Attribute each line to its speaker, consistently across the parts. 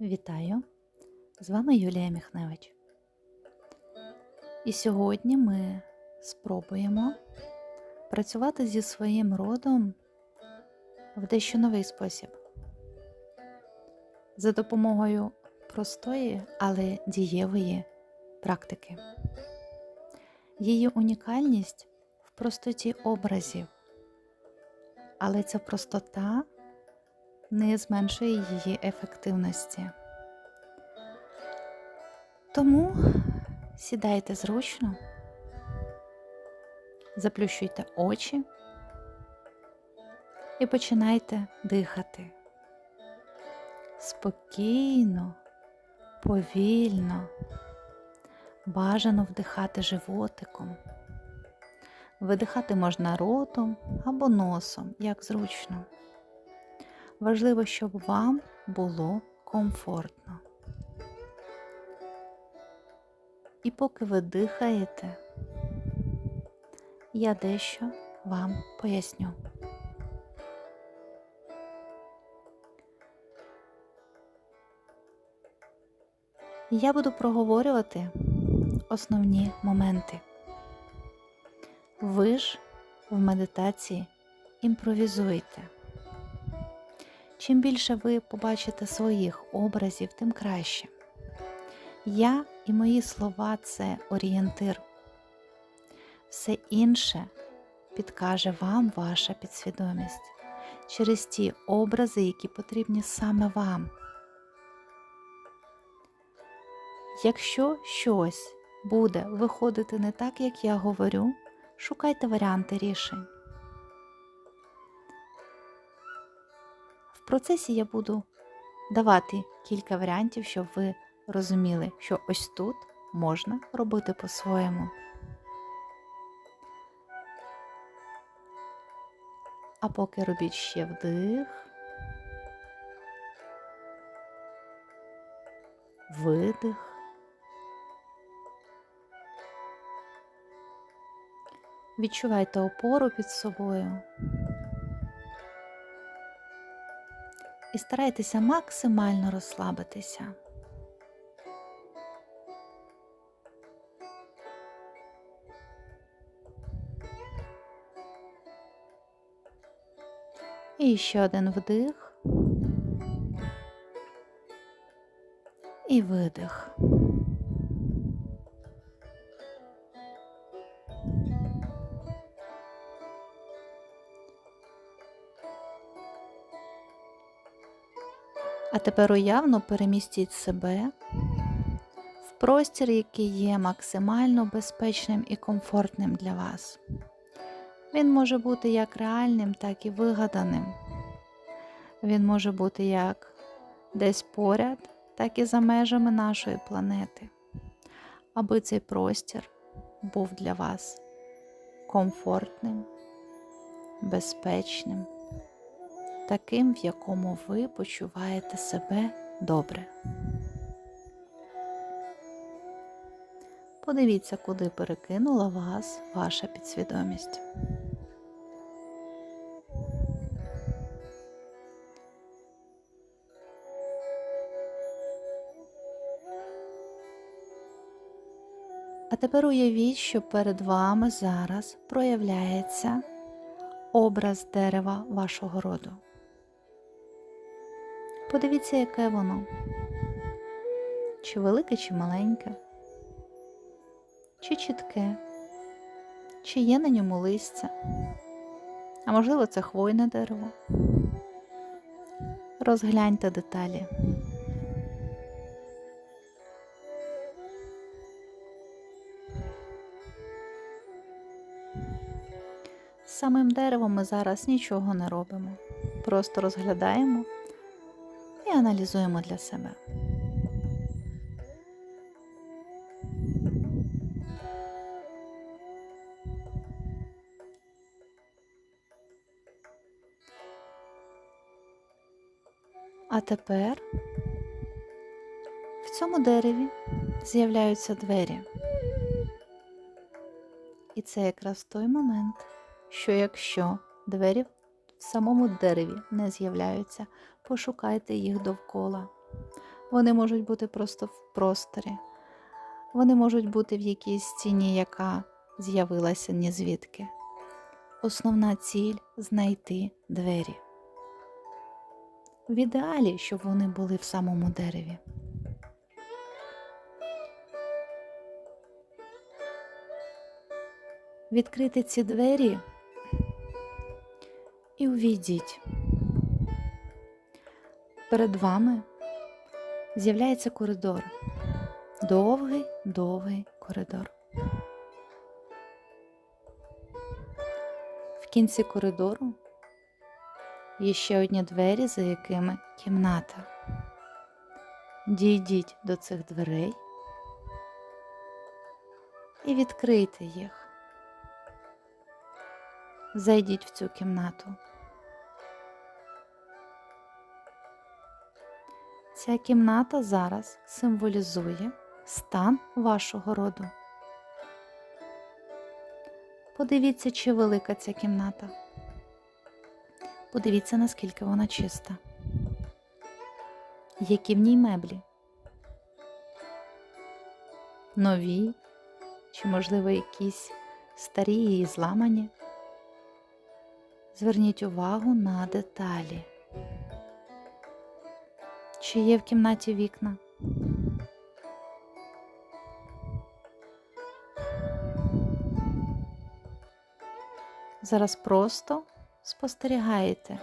Speaker 1: Вітаю! З вами Юлія Міхневич. І сьогодні ми спробуємо працювати зі своїм родом в дещо новий спосіб. За допомогою простої, але дієвої практики. Її унікальність в простоті образів, але ця простота не зменшує її ефективності. Тому сідайте зручно, заплющуйте очі і починайте дихати. Спокійно, повільно, бажано вдихати животиком. Видихати можна ротом або носом, як зручно. Важливо, щоб вам було комфортно. І поки ви дихаєте, я дещо вам поясню. Я буду проговорювати основні моменти. Ви ж в медитації імпровізуйте. Чим більше ви побачите своїх образів, тим краще. Я і мої слова це орієнтир. Все інше підкаже вам ваша підсвідомість через ті образи, які потрібні саме вам. Якщо щось буде виходити не так, як я говорю, шукайте варіанти рішень. Процесі я буду давати кілька варіантів, щоб ви розуміли, що ось тут можна робити по-своєму. А поки робіть ще вдих, видих. Відчувайте опору під собою. І старайтеся максимально розслабитися. І ще один вдих. І видих. А тепер уявно перемістіть себе в простір, який є максимально безпечним і комфортним для вас. Він може бути як реальним, так і вигаданим. Він може бути як десь поряд, так і за межами нашої планети, аби цей простір був для вас комфортним, безпечним, таким, в якому ви почуваєте себе добре. Подивіться, куди перекинула вас ваша підсвідомість. А тепер уявіть, що перед вами зараз проявляється образ дерева вашого роду. Подивіться, яке воно, чи велике, чи маленьке, чи чітке, чи є на ньому листя, а можливо, це хвойне дерево. Розгляньте деталі. З самим деревом ми зараз нічого не робимо. Просто розглядаємо аналізуємо для себе. А тепер в цьому дереві з'являються двері. І це якраз той момент, що якщо двері в самому дереві не з'являються, пошукайте їх довкола. Вони можуть бути просто в просторі. Вони можуть бути в якійсь стіні, яка з'явилася ні звідки. Основна ціль знайти двері. В ідеалі, щоб вони були в самому дереві. Відкрити ці двері і увійдіть. Перед вами з'являється коридор. Довгий, довгий коридор. В кінці коридору є ще одні двері, за якими кімната. Дійдіть до цих дверей і відкрийте їх. Зайдіть в цю кімнату. Ця кімната зараз символізує стан вашого роду. Подивіться, чи велика ця кімната. Подивіться, наскільки вона чиста. Які в ній меблі? Нові, чи, можливо, якісь старі і зламані? Зверніть увагу на деталі. Чи є в кімнаті вікна? Зараз просто спостерігаєте,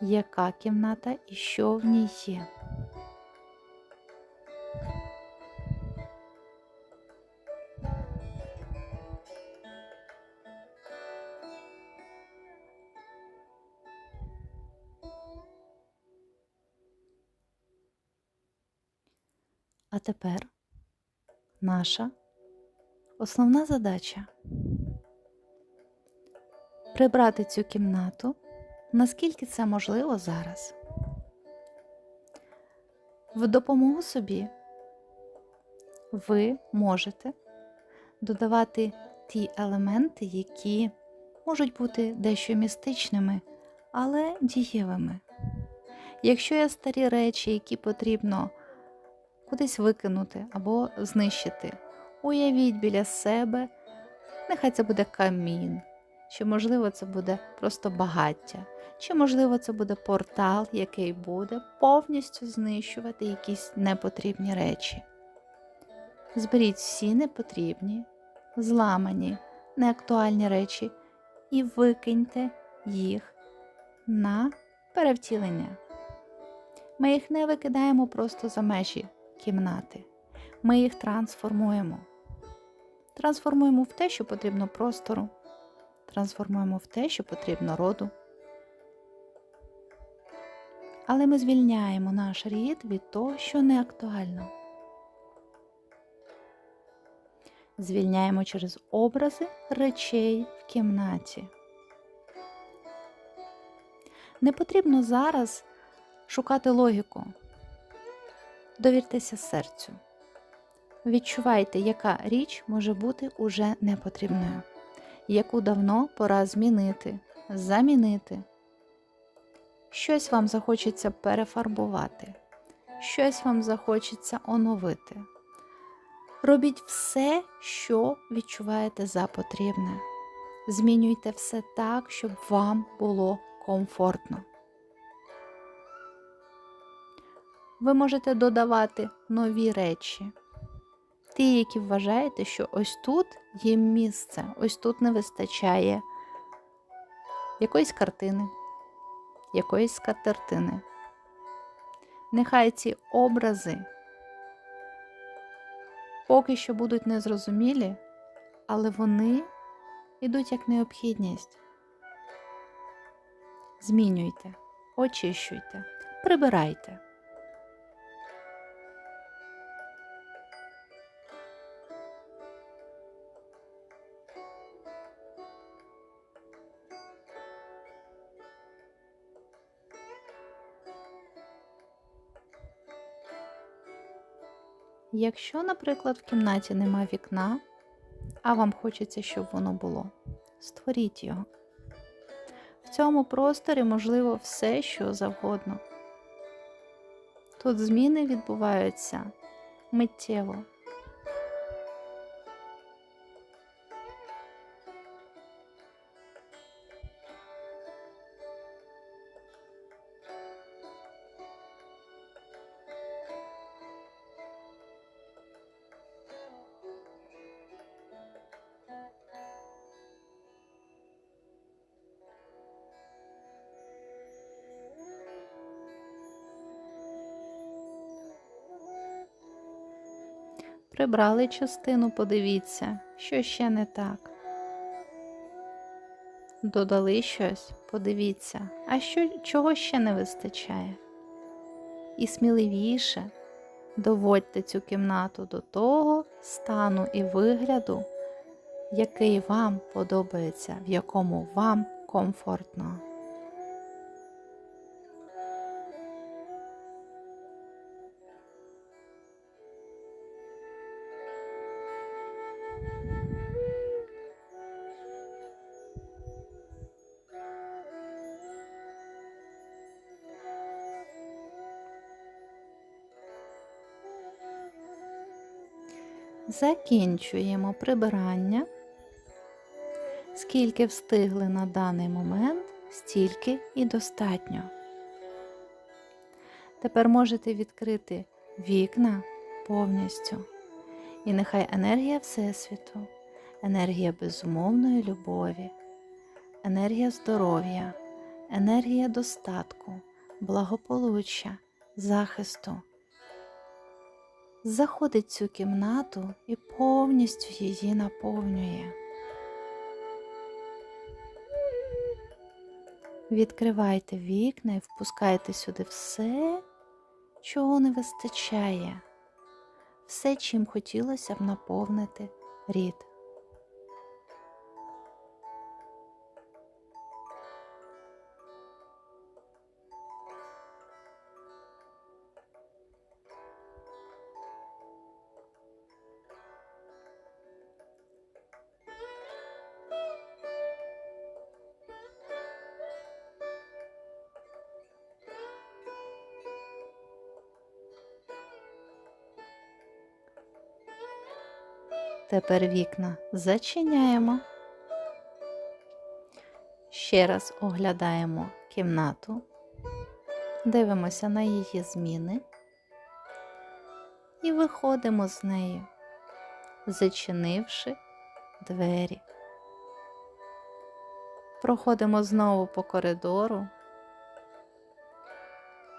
Speaker 1: яка кімната і що в ній є. Тепер наша основна задача прибрати цю кімнату, наскільки це можливо зараз. В допомогу собі ви можете додавати ті елементи, які можуть бути дещо містичними, але дієвими. Якщо є старі речі, які потрібно кудись викинути або знищити, уявіть біля себе, нехай це буде камін, чи, можливо, це буде просто багаття, чи, можливо, це буде портал, який буде повністю знищувати якісь непотрібні речі. Зберіть всі непотрібні, зламані, неактуальні речі і викиньте їх на перевтілення. Ми їх не викидаємо просто за межі кімнати. Ми їх трансформуємо. Трансформуємо в те, що потрібно простору, трансформуємо в те, що потрібно роду. Але ми звільняємо наш рід від того, що не актуально. Звільняємо через образи речей в кімнаті. Не потрібно зараз шукати логіку. Довіртеся серцю. Відчувайте, яка річ може бути уже непотрібною, яку давно пора змінити, замінити. Щось вам захочеться перефарбувати, щось вам захочеться оновити. Робіть все, що відчуваєте за потрібне. Змінюйте все так, щоб вам було комфортно. Ви можете додавати нові речі, ті, які вважаєте, що ось тут є місце, ось тут не вистачає якоїсь картини, якоїсь скатертини. Нехай ці образи поки що будуть незрозумілі, але вони йдуть як необхідність. Змінюйте, очищуйте, прибирайте. Якщо, наприклад, в кімнаті нема вікна, а вам хочеться, щоб воно було, створіть його. В цьому просторі можливо все, що завгодно. Тут зміни відбуваються миттєво. Прибрали частину, подивіться, що ще не так. Додали щось, подивіться, а що, чого ще не вистачає. І сміливіше доводьте цю кімнату до того стану і вигляду, який вам подобається, в якому вам комфортно. Закінчуємо прибирання. Скільки встигли на даний момент, стільки і достатньо. Тепер можете відкрити вікна повністю. І нехай енергія Всесвіту, енергія безумовної любові, енергія здоров'я, енергія достатку, благополуччя, захисту заходить в цю кімнату і повністю її наповнює. Відкривайте вікна і впускайте сюди все, чого не вистачає, все, чим хотілося б наповнити рід. Тепер вікна зачиняємо. Ще раз оглядаємо кімнату, дивимося на її зміни і виходимо з нею, зачинивши двері. Проходимо знову по коридору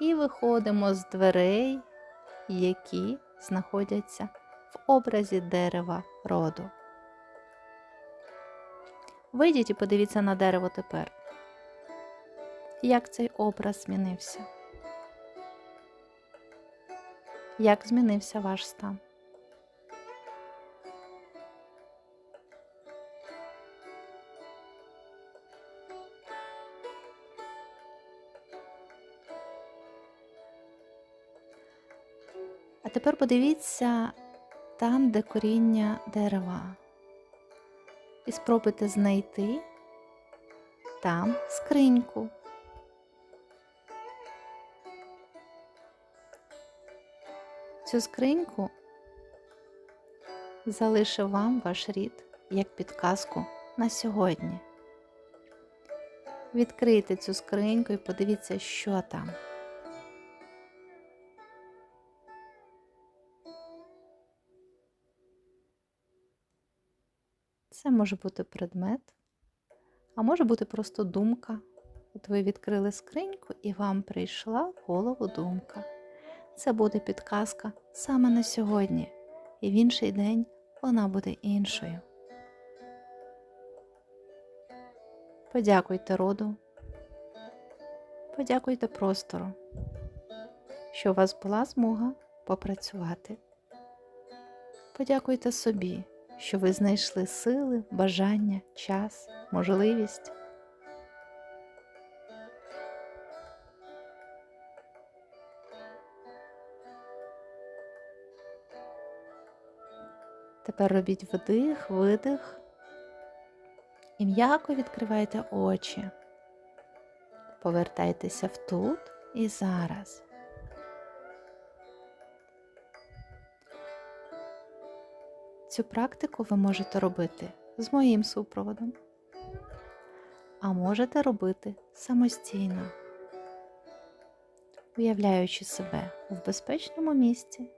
Speaker 1: і виходимо з дверей, які знаходяться в образі дерева роду. Вийдіть і подивіться на дерево тепер. Як цей образ змінився? Як змінився ваш стан? А тепер подивіться там, де коріння дерева. І спробуйте знайти там скриньку. Цю скриньку залишив вам ваш рід як підказку на сьогодні. Відкрийте цю скриньку і подивіться, що там. Може бути предмет, а може бути просто думка. От ви відкрили скриньку і вам прийшла в голову думка. Це буде підказка саме на сьогодні, і в інший день вона буде іншою. Подякуйте роду, подякуйте простору, що у вас була змога попрацювати. Подякуйте собі що ви знайшли сили, бажання, час, можливість. Тепер робіть вдих, видих і м'яко відкривайте очі. Повертайтеся в тут і зараз. Цю практику ви можете робити з моїм супроводом, а можете робити самостійно, уявляючи себе в безпечному місці,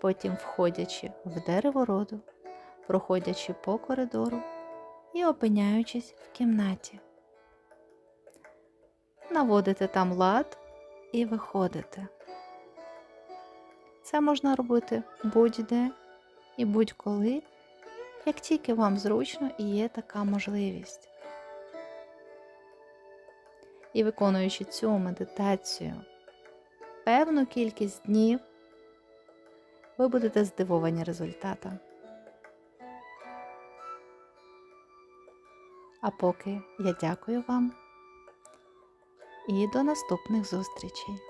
Speaker 1: потім входячи в дерево роду, проходячи по коридору і опиняючись в кімнаті. Наводите там лад і виходите. Це можна робити будь-де і будь-коли, як тільки вам зручно і є така можливість. І виконуючи цю медитацію певну кількість днів, ви будете здивовані результатом. А поки я дякую вам і до наступних зустрічей.